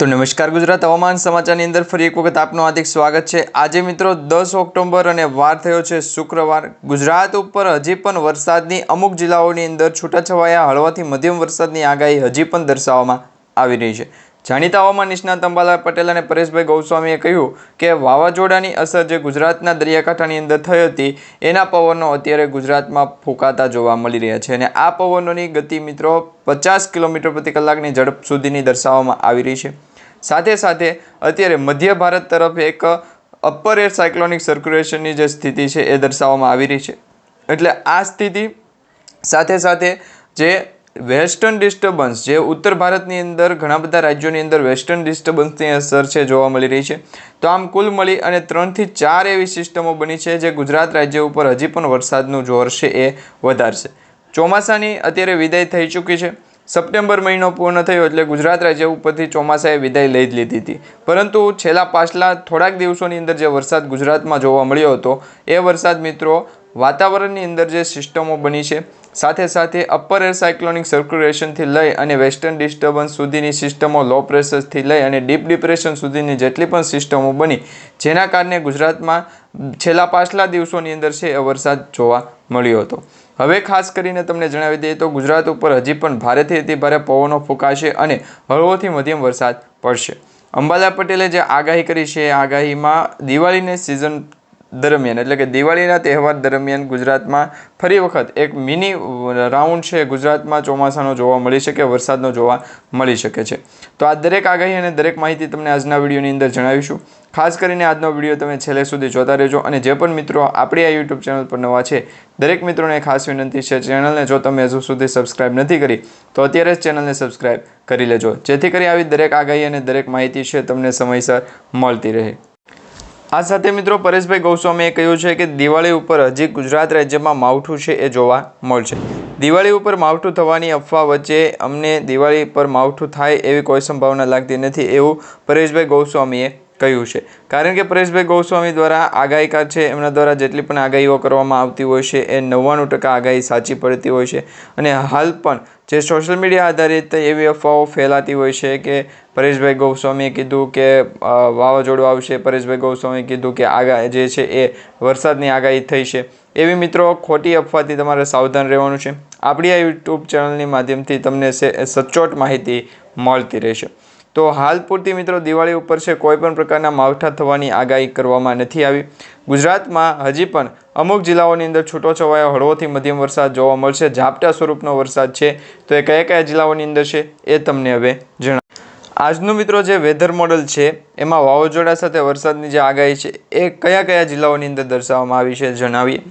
તો નમસ્કાર ગુજરાત હવામાન સમાચારની અંદર ફરી એક વખત આપનું હાર્દિક સ્વાગત છે. આજે મિત્રો દસ ઓક્ટોબર અને વાર થયો છે શુક્રવાર. ગુજરાત ઉપર હજી પણ વરસાદની અમુક જિલ્લાઓની અંદર છૂટાછવાયા, હળવાથી મધ્યમ વરસાદની આગાહી હજી પણ દર્શાવવામાં આવી રહી છે. જાણીતા હવામાન નિષ્ણાત અંબાલાલ પટેલ અને પરેશભાઈ ગૌસ્વામીએ કહ્યું કે વાવાઝોડાની અસર જે ગુજરાતના દરિયાકાંઠાની અંદર થઈ હતી, એના પવનો અત્યારે ગુજરાતમાં ફૂંકાતા જોવા મળી રહ્યા છે અને આ પવનોની ગતિ મિત્રો પચાસ કિલોમીટર પ્રતિ કલાકની ઝડપ સુધીની દર્શાવવામાં આવી રહી છે. સાથે સાથે અત્યારે મધ્ય ભારત તરફ એક અપર એર સાયક્લોનિક સર્ક્યુલેશનની જે સ્થિતિ છે એ દર્શાવવામાં આવી રહી છે. એટલે આ સ્થિતિ સાથે સાથે જે વેસ્ટર્ન ડિસ્ટર્બન્સ જે ઉત્તર ભારતની અંદર ઘણા બધા રાજ્યોની અંદર વેસ્ટર્ન ડિસ્ટર્બન્સની અસર છે જોવા મળી રહી છે. તો આમ કુલ મળી અને ત્રણથી ચાર એવી સિસ્ટમો બની છે જે ગુજરાત રાજ્ય ઉપર હજી પણ વરસાદનું જોર છે એ વધારશે. ચોમાસાની અત્યારે વિદાય થઈ ચૂકી છે. સપ્ટેમ્બર મહિનો પૂર્ણ થયો એટલે ગુજરાત રાજ્ય ઉપરથી ચોમાસાએ વિદાય લઈ જ લીધી હતી. પરંતુ છેલ્લા પાછલા થોડાક દિવસોની અંદર જે વરસાદ ગુજરાતમાં જોવા મળ્યો હતો, એ વરસાદ મિત્રો વાતાવરણની અંદર જે સિસ્ટમો બની છે, સાથે સાથે અપર એર સાયક્લોનિક સર્ક્યુલેશનથી લઈ અને વેસ્ટર્ન ડિસ્ટર્બન્સ સુધીની સિસ્ટમો લો પ્રેશરથી લઈ અને ડીપ ડિપ્રેશન સુધીની જેટલી પણ સિસ્ટમો બની, જેના કારણે ગુજરાતમાં છેલ્લા પાછલા દિવસોની અંદર છે એ વરસાદ જોવા મળ્યો હતો. હવે ખાસ કરીને તમને જણાવી દઈએ તો ગુજરાત ઉપર હજી પણ ભારેથી અતિ ભારે પવનો ફૂંકાશે અને હળવોથી મધ્યમ વરસાદ પડશે. અંબાલા પટેલે જે આગાહી કરી છે, એ આગાહીમાં દિવાળીની સિઝન દરમિયાન, એટલે કે દિવાળીના તહેવાર દરમિયાન ગુજરાતમાં ફરી વખત એક મિની રાઉન્ડ છે. ગુજરાતમાં ચોમાસાનો જોવા મળી શકે, વરસાદનો જોવા મળી શકે છે. તો આ દરેક આગાહી અને દરેક માહિતી તમને આજના વિડીયોની અંદર જણાવીશું. ખાસ કરીને આજનો વીડિયો તમે છેલ્લે સુધી જોતા રહેજો અને જે પણ મિત્રો આપણી આ યુટ્યુબ ચેનલ પર નવા છે, દરેક મિત્રોને ખાસ વિનંતી છે, ચેનલને જો તમે હજુ સુધી સબસ્ક્રાઇબ નથી કરી, તો અત્યારે જ ચેનલને સબસ્ક્રાઇબ કરી લેજો. જેથી કરી આવી દરેક આગાહી અને દરેક માહિતી છે તમને સમયસર મળતી રહે. આ સાથે મિત્રો પરેશભાઈ ગૌસ્વામીએ કહ્યું છે કે દિવાળી ઉપર હજી ગુજરાત રાજ્યમાં માવઠું છે એ જોવા મળશે. દિવાળી ઉપર માવઠું થવાની અફવા વચ્ચે અમને દિવાળી પર માવઠું થાય એવી કોઈ સંભાવના લાગતી નથી એવું પરેશભાઈ ગૌસ્વામીએ કહ્યું છે. કારણ કે પરેશભાઈ ગૌસ્વામી દ્વારા આગાહીકાર છે, એમના દ્વારા જેટલી પણ આગાહીઓ કરવામાં આવતી હોય છે એ નવ્વાણું ટકા આગાહી સાચી પડતી હોય છે અને હાલ પણ જે સોશિયલ મીડિયા આધારિત એવી અફવાઓ ફેલાતી હોય છે કે પરેશભાઈ ગૌસ્વામીએ કીધું કે વાવાઝોડું આવશે, પરેશભાઈ ગૌસ્વામીએ કીધું કે આગા જે છે એ વરસાદની આગાહી થઈ છે. એવી મિત્રો ખોટી અફવાથી તમારે સાવધાન રહેવાનું છે. આપણી આ યુટ્યુબ ચેનલની માધ્યમથી તમને સચોટ માહિતી મળતી રહેશે. તો હાલ પૂરતી મિત્રો દિવાળી ઉપર છે, કોઈ પણ પ્રકારના માવઠા થવાની આગાહી કરવામાં નથી આવી. ગુજરાતમાં હજી પણ અમુક જિલ્લાઓની અંદર છૂટોછવાયો હળવોથી મધ્યમ વરસાદ જોવા મળશે. ઝાપટા સ્વરૂપનો વરસાદ છે. તો એ કયા કયા જિલ્લાઓની અંદર છે એ તમને હવે જણાવ. આજનું મિત્રો જે વેધર મોડલ છે, એમાં વાવાઝોડા સાથે વરસાદની જે આગાહી છે, એ કયા કયા જિલ્લાઓની અંદર દર્શાવવામાં આવી છે જણાવીએ.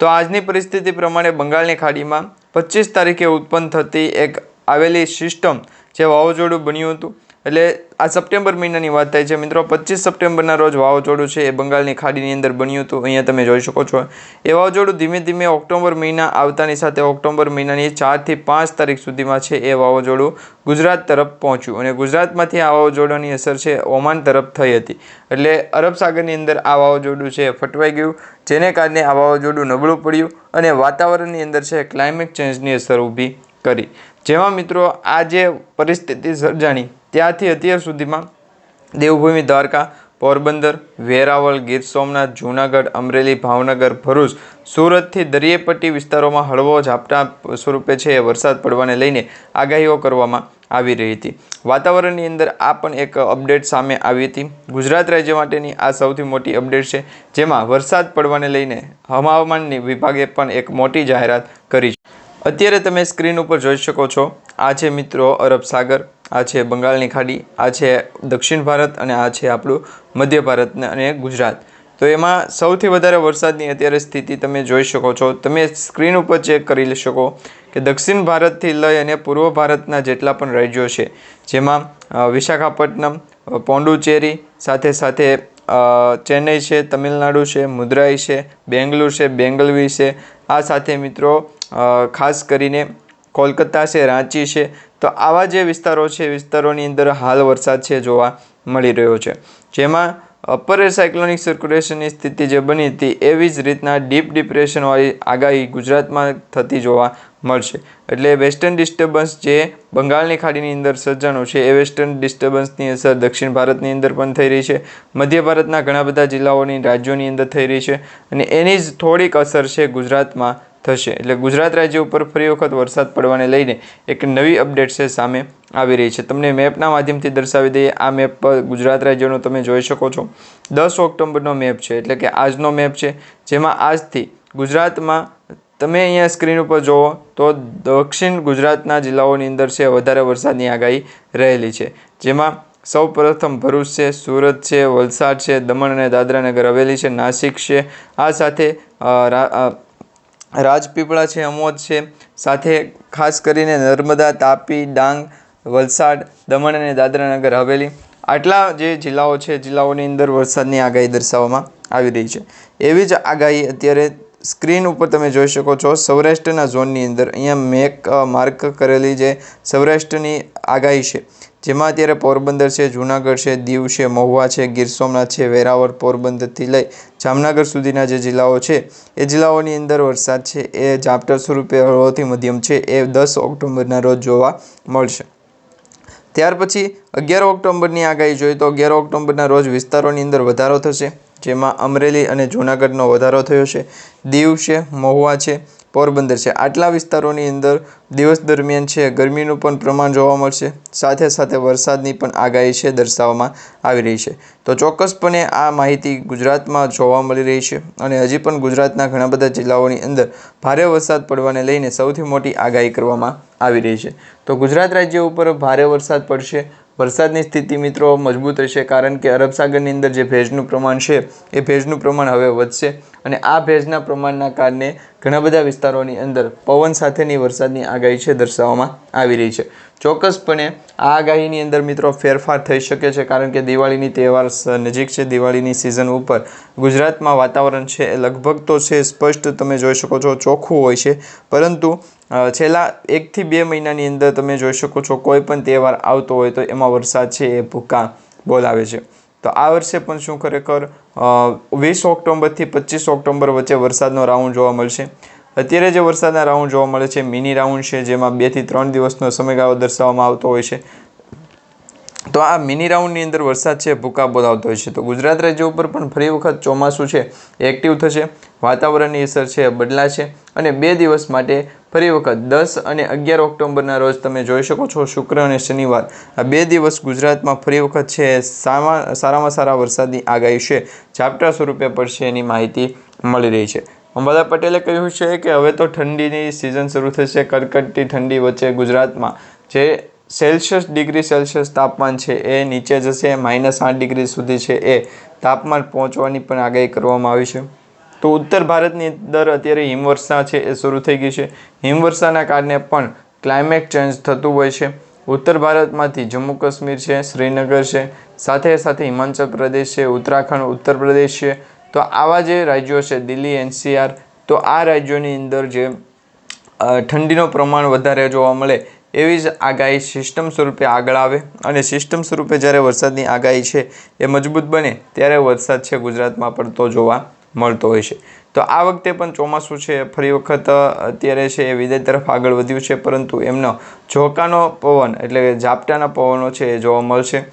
તો આજની પરિસ્થિતિ પ્રમાણે બંગાળની ખાડીમાં પચીસ તારીખે ઉત્પન્ન થતી એક આવેલી સિસ્ટમ જે વાવાઝોડું બન્યું હતું એટલે આ સપ્ટેમ્બર મહિનાની વાત થાય છે. મિત્રો, પચીસ સપ્ટેમ્બરના રોજ વાવાઝોડું છે. એ બંગાળની ખાડીની અંદર બન્યું હતું. અહીંયા તમે જોઈ શકો છો. એ વાવાઝોડું ધીમે ધીમે ઓક્ટોબર મહિના આવતાની સાથે ઓક્ટોબર મહિનાની ચારથી પાંચ તારીખ સુધીમાં છે એ વાવાઝોડું ગુજરાત તરફ પહોંચ્યું અને ગુજરાતમાંથી આ વાવાઝોડાની અસર છે ઓમાન તરફ થઈ હતી. એટલે અરબ સાગરની અંદર આ વાવાઝોડું છે ફટવાઈ ગયું, જેને કારણે આ વાવાઝોડું નબળું પડ્યું અને વાતાવરણની અંદર છે ક્લાઇમેટ ચેન્જની અસર ઊભી કરી. જેમાં મિત્રો, આ જે પરિસ્થિતિ સર્જાણી ત્યાંથી અત્યાર સુધીમાં દેવભૂમિ દ્વારકા, પોરબંદર, વેરાવળ, ગીર સોમનાથ, જૂનાગઢ, અમરેલી, ભાવનગર, ભરૂચ, સુરતથી દરિયેપટ્ટી વિસ્તારોમાં હળવો ઝાપટા સ્વરૂપે છે વરસાદ પડવાને લઈને આગાહીઓ કરવામાં આવી રહી હતી. વાતાવરણની અંદર આ પણ એક અપડેટ સામે આવી હતી. ગુજરાત રાજ્ય માટેની આ સૌથી મોટી અપડેટ છે, જેમાં વરસાદ પડવાને લઈને હવામાન વિભાગે પણ એક મોટી જાહેરાત કરી છે. અત્યારે તમે સ્ક્રીન ઉપર જોઈ શકો છો. આ છે મિત્રો અરબ સાગર. આ છે બંગાળની ખાડી, આ છે દક્ષિણ ભારત અને આ છે આપણું મધ્ય ભારત અને ગુજરાત. તો એમાં સૌથી વધારે વરસાદની અત્યારે સ્થિતિ તમે જોઈ શકો છો. તમે સ્ક્રીન ઉપર ચેક કરી શકો કે દક્ષિણ ભારતથી લઈ અને પૂર્વ ભારતના જેટલા પણ રાજ્યો છે, જેમાં વિશાખાપટ્ટનમ પોંડુચેરી સાથે સાથે ચેન્નઈ છે, તમિલનાડુ છે, મુદ્રાઈ છે, બેંગલુર છે, બેંગલવી છે. આ સાથે મિત્રો ખાસ કરીને કોલકાતા છે, રાંચી છે તો આવા જે વિસ્તારો છે, વિસ્તારોની અંદર હાલ વરસાદ છે જોવા મળી રહ્યો છે. જેમાં અપર એર સાયક્લોનિક સર્ક્યુલેશનની સ્થિતિ જે બની હતી, એવી જ રીતના ડીપ ડિપ્રેશનવાળી આગાહી ગુજરાતમાં થતી જોવા મળશે. એટલે વેસ્ટર્ન ડિસ્ટર્બન્સ જે બંગાળની ખાડીની અંદર સર્જાનું છે, એ વેસ્ટર્ન ડિસ્ટર્બન્સની અસર દક્ષિણ ભારતની અંદર પણ થઈ રહી છે. મધ્ય ભારતના ઘણા બધા જિલ્લાઓની રાજ્યોની અંદર થઈ રહી છે. અને એની જ થોડીક અસર છે ગુજરાતમાં થશે. એટલે ગુજરાત રાજ્ય ઉપર ફરી વખત વરસાદ પડવાને લઈને એક નવી અપડેટ છે સામે આવી રહી છે. તમને મેપના માધ્યમથી દર્શાવી દઈએ, આ મેપ પર ગુજરાત રાજ્યનો તમે જોઈ શકો છો. દસ ઓક્ટોબરનો મેપ છે, એટલે કે આજનો મેપ છે, જેમાં આજથી ગુજરાતમાં તમે અહીંયા સ્ક્રીન ઉપર જુઓ તો દક્ષિણ ગુજરાતના જિલ્લાઓની અંદર છે, વધારે વરસાદની આગાહી રહેલી છે. જેમાં સૌ પ્રથમ ભરૂચ છે, સુરત છે, વલસાડ છે, દમણ અને દાદરાનગર હવેલી છે, નાસિક છે. આ સાથે રાજપીપળા છે, અમોદ છે. સાથે ખાસ કરીને નર્મદા, તાપી, ડાંગ, વલસાડ, દમણ અને દાદરાનગર હવેલી. આટલા જે જિલ્લાઓ છે, જિલ્લાઓની અંદર વરસાદની આગાહી દર્શાવવામાં આવી રહી છે. એવી જ આગાહી અત્યારે સ્ક્રીન ઉપર તમે જોઈ શકો છો, સૌરાષ્ટ્રના ઝોનની અંદર. અહીંયા મેક માર્ક કરેલી જે સૌરાષ્ટ્રની આગાહી છે. જેમાં અત્યારે પોરબંદર છે, જૂનાગઢ છે, દીવ છે, મહુવા છે, ગીર સોમનાથ છે, વેરાવળ પોરબંદરથી લઈ જામનગર સુધીના જે જિલ્લાઓ છે, એ જિલ્લાઓની અંદર વરસાદ છે, એ ઝાપટા સ્વરૂપે હળવોથી મધ્યમ છે, એ દસ ઓક્ટોબરના રોજ જોવા મળશે. ત્યાર પછી અગિયાર ઓક્ટોબરની આગાહી જોઈએ તો અગિયાર ઓક્ટોબરના રોજ વિસ્તારોની અંદર વધારો થશે, જેમાં અમરેલી અને જૂનાગઢનો વધારો થયો છે, દીવ છે, મહુવા છે પોરબંદર છે. આટલા વિસ્તારોની અંદર દિવસ દરમિયાન છે. ગરમીનું પણ પ્રમાણ જોવા મળશે. સાથે સાથે વરસાદની પણ આગાહી છે દર્શાવવામાં આવી રહી છે. તો ચોક્કસપણે આ માહિતી ગુજરાતમાં જોવા મળી રહી છે અને હજી પણ ગુજરાતના ઘણા બધા જિલ્લાઓની અંદર ભારે વરસાદ પડવાને લઈને સૌથી મોટી આગાહી કરવામાં આવી રહી છે. તો ગુજરાત રાજ્ય ઉપર ભારે વરસાદ પડશે. વરસાદની સ્થિતિ મિત્રો મજબૂત રહેશે કારણ કે અરબ સાગરની અંદર જે ભેજનું પ્રમાણ છે, એ ભેજનું પ્રમાણ હવે વધશે અને આ ભેજના પ્રમાણના કારણે ઘણા બધા વિસ્તારોની અંદર પવન સાથેની વરસાદની આગાહી છે દર્શાવવામાં આવી રહી છે. ચોક્કસપણે આ આગાહીની અંદર મિત્રો ફેરફાર થઈ શકે છે, કારણ કે દિવાળીની તહેવાર નજીક છે. દિવાળીની સિઝન ઉપર ગુજરાતમાં વાતાવરણ છે એ લગભગ તો છે સ્પષ્ટ, તમે જોઈ શકો છો ચોખ્ખું હોય છે. પરંતુ છેલ્લા એકથી બે મહિનાની અંદર તમે જોઈ શકો છો કોઈ પણ તહેવાર આવતો હોય તો એમાં વરસાદ છે એ ભૂકા બોલાવે છે. તો આ વર્ષે પણ શું ખરેખર વીસ ઓક્ટોબરથી પચીસ ઓક્ટોબર વચ્ચે વરસાદનો રાઉન્ડ જોવા મળશે. અત્યારે જે વરસાદના રાઉન્ડ જોવા મળે છે, મિની રાઉન્ડ છે, જેમાં બેથી ત્રણ દિવસનો સમયગાળો દર્શાવવામાં આવતો હોય છે. તો આ મિની રાઉન્ડની અંદર વરસાદ છે ભૂકા બોલાવતો હોય છે. તો ગુજરાત રાજ્ય ઉપર પણ ફરી વખત ચોમાસું છે એક્ટિવ થશે. વાતાવરણની અસર છે બદલાશે અને બે દિવસ માટે ફરી વખત દસ અને અગિયાર ઓક્ટોબરના રોજ તમે જોઈ શકો છો, શુક્ર અને શનિવાર. આ બે દિવસ ગુજરાતમાં ફરી વખત છે સારામાં સારા વરસાદની આગાહી છે. ઝાપટા સ્વરૂપે પડશે એની માહિતી મળી રહી છે. અંબાલા પટેલે કહ્યું છે કે હવે તો ઠંડીની સિઝન શરૂ થશે, કડકડતી ઠંડી વચ્ચે ગુજરાતમાં. જે સેલ્સિયસ ડિગ્રી સેલ્સિયસ તાપમાન છે એ નીચે જશે માઇનસ આઠ ડિગ્રી સુધી છે એ તાપમાન પહોંચવાની પણ આગાહી કરવામાં આવી છે. તો ઉત્તર ભારતની અંદર અત્યારે હિમવર્ષા છે એ શરૂ થઈ ગઈ છે. હિમવર્ષાના કારણે પણ ક્લાઇમેટ ચેન્જ થતું હોય છે. ઉત્તર ભારતમાંથી જમ્મુ કાશ્મીર છે, શ્રીનગર છે, સાથે સાથે હિમાચલ પ્રદેશ છે, ઉત્તરાખંડ, ઉત્તર પ્રદેશ છે તો આવા જે રાજ્યો છે, દિલ્હી, એનસીઆર, તો આ રાજ્યોની અંદર જે ઠંડીનું પ્રમાણ વધારે જોવા મળે એવી જ આગાહી સિસ્ટમ સ્વરૂપે આગળ આવે અને સિસ્ટમ સ્વરૂપે જ્યારે વરસાદની આગાહી છે એ મજબૂત બને ત્યારે વરસાદ છે ગુજરાતમાં પડતો જોવા મળતો હોય છે. તો આ વખતે પણ ચોમાસું છે, ફરી વખત અત્યારે છે એ વિદાય તરફ આગળ વધ્યું છે, પરંતુ એમનો ઝોકાનો પવન એટલે કે ઝાપટાના પવનો છે એ જોવા મળશે.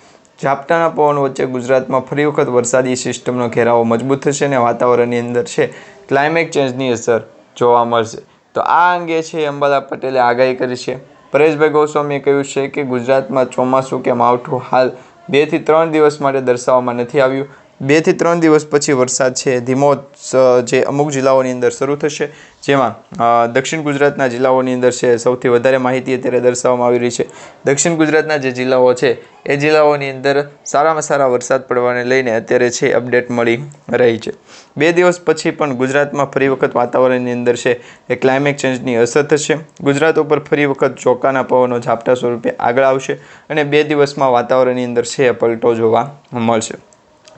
ઝાપટાના પવન વચ્ચે ગુજરાતમાં ફરી વખત વરસાદી સિસ્ટમનો ઘેરાવો મજબૂત થશે અને વાતાવરણની અંદર છે ક્લાઇમેટ ચેન્જની અસર જોવા મળશે. તો આ અંગે છે અંબાલા પટેલે આગાહી કરી છે. પરેશભાઈ ગોસ્વામીએ કહ્યું છે કે ગુજરાતમાં ચોમાસું કે માવઠું હાલ બેથી ત્રણ દિવસ માટે દર્શાવવામાં નથી આવ્યું. બેથી ત્રણ દિવસ પછી વરસાદ છે ધીમો જે અમુક જિલ્લાઓની અંદર શરૂ થશે. જેમાં દક્ષિણ ગુજરાતના જિલ્લાઓની અંદર છે, સૌથી વધારે માહિતી અત્યારે દર્શાવવામાં આવી રહી છે. દક્ષિણ ગુજરાતના જે જિલ્લાઓ છે, એ જિલ્લાઓની અંદર સારામાં સારા વરસાદ પડવાને લઈને અત્યારે છે, અપડેટ મળી રહી છે. બે દિવસ પછી પણ ગુજરાતમાં ફરી વખત વાતાવરણની અંદર છે, એ ક્લાઇમેટ ચેન્જની અસર થશે. ગુજરાત ઉપર ફરી વખત ચોકાના પવનો ઝાપટા સ્વરૂપે આગળ આવશે અને બે દિવસમાં વાતાવરણની અંદર છે પલટો જોવા મળશે.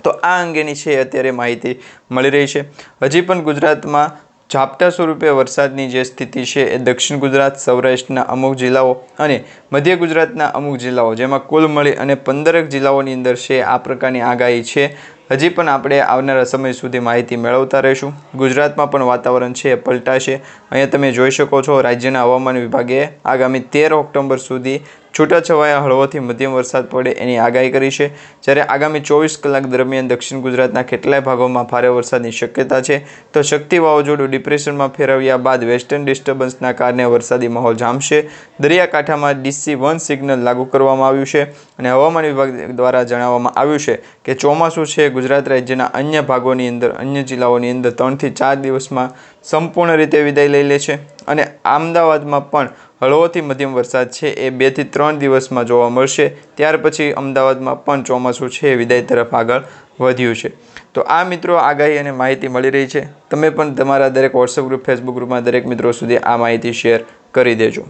તો આ અંગેની છે અત્યારે માહિતી મળી રહી છે. હજી પણ ગુજરાતમાં ઝાપટા સ્વરૂપે વરસાદની જે સ્થિતિ છે એ દક્ષિણ ગુજરાત, સૌરાષ્ટ્રના અમુક જિલ્લાઓ અને મધ્ય ગુજરાતના અમુક જિલ્લાઓ, જેમાં કુલ મળી અને પંદરક જિલ્લાઓની અંદર છે આ પ્રકારની આગાહી છે. હજી પણ આપણે આવનારા સમય સુધી માહિતી મેળવતા રહીશું. ગુજરાતમાં પણ વાતાવરણ છે એ પલટાશે. અહીંયા તમે જોઈ શકો છો, રાજ્યના હવામાન વિભાગે આગામી તેર ઓક્ટોબર સુધી છૂટાછવાયા હળવોથી મધ્યમ વરસાદ પડે એની આગાહી કરી છે. જ્યારે આગામી ચોવીસ કલાક દરમિયાન દક્ષિણ ગુજરાતના કેટલાય ભાગોમાં ભારે વરસાદની શક્યતા છે, તો શક્તિ વાવાઝોડું ડિપ્રેશનમાં ફેરવ્યા બાદ વેસ્ટર્ન ડિસ્ટર્બન્સના કારણે વરસાદી માહોલ જામશે. દરિયાકાંઠામાં ડીસી વન સિગ્નલ લાગુ કરવામાં આવ્યું છે અને હવામાન વિભાગ દ્વારા જણાવવામાં આવ્યું છે કે ચોમાસું છે. ગુજરાત રાજ્યના અન્ય ભાગોની અંદર, અન્ય જિલ્લાઓની અંદર ત્રણથી ચાર દિવસમાં સંપૂર્ણ રીતે વિદાય લઈ લે છે અને અમદાવાદમાં પણ હળવોથી મધ્યમ વરસાદ છે. એ બેથી ત્રણ દિવસમાં જોવા મળશે. ત્યાર પછી અમદાવાદમાં પણ ચોમાસું છે. વિદાય તરફ આગળ વધ્યું છે. તો આ મિત્રો આગાહી અને માહિતી મળી રહી છે. તમે પણ તમારા દરેક વોટ્સઅપ ગ્રુપ ફેસબુક ગ્રુપમાં દરેક મિત્રો સુધી આ માહિતી શેર કરી દેજો.